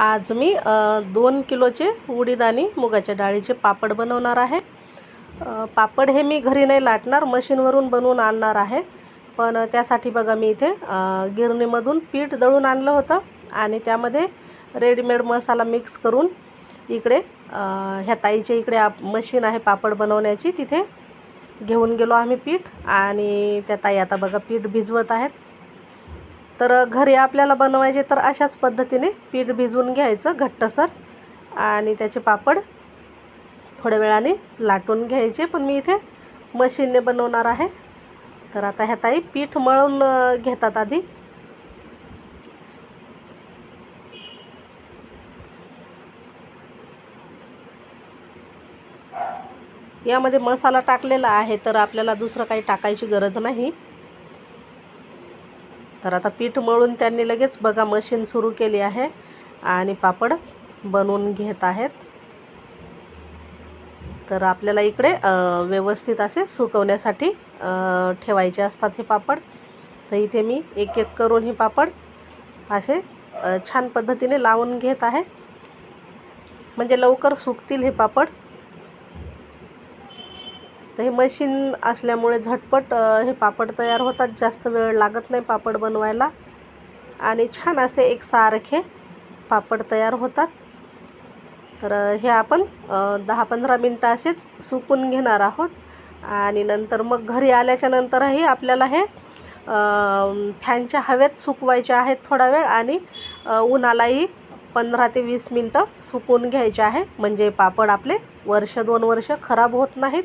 आज मी दोन किलोचे उडीद आणि मुगाच्या डाळीचे पापड बनवणार आहे. पापड हे मी घरी नाही लाटणार मशीनवरून बनवून आणणार आहे. पण त्यासाठी बघा मी इथे गिरणीमधून पीठ दळून आणलं होतं आणि त्यामध्ये रेडीमेड मसाला मिक्स करून इकडे ह्या ताईच्या इकडे आप मशीन आहे पापड बनवण्याची तिथे घेऊन गेलो आम्ही पीठ. आणि त्या ताई आता बघा पीठ भिजवत आहेत. तर घरी आपल्याला बनवायचे तर अशाच पद्धतीने पीठ भिजवून घ्यायचं घट्टसर आणि त्याचे पापड थोड्या वेळाने लाटून घ्यायचे. पण मी इथे मशीनने बनवणार आहे. तर आता ह्या ताई पीठ मळून घेतात आधी. यामध्ये मसाला टाकलेला आहे तर आपल्याला दुसरं काही टाकायची गरज नाही. तर आता पीठ मळून त्यांनी लगेच बघा मशीन सुरू केली आहे आणि पापड बनवून घेत आहेत. तर आपल्याला इकडे व्यवस्थित असे सुकवण्यासाठी ठेवायचे असतात हे पापड. तर इथे मी एक एक करून हे पापड असे छान पद्धतीने लावून घेत आहे. म्हणजे लवकर सुकतील हे पापड. तर हे मशीन असल्यामुळे झटपट हे पापड तयार होतात. जास्त वेळ लागत नाही पापड बनवायला. आणि छान असे एक सारखे पापड तयार होतात. तर हे आपण दहा पंधरा मिनटं असेच सुकून घेणार आहोत. आणि नंतर मग घरी आल्याच्या नंतरही आपल्याला हे फॅनच्या हवेत सुकवायचे आहेत थोडा वेळ. आणि उन्हालाही पंधरा ते वीस मिनटं सुकून घ्यायचे आहे. म्हणजे पापड आपले वर्ष दोन वर्ष खराब होत नाहीत.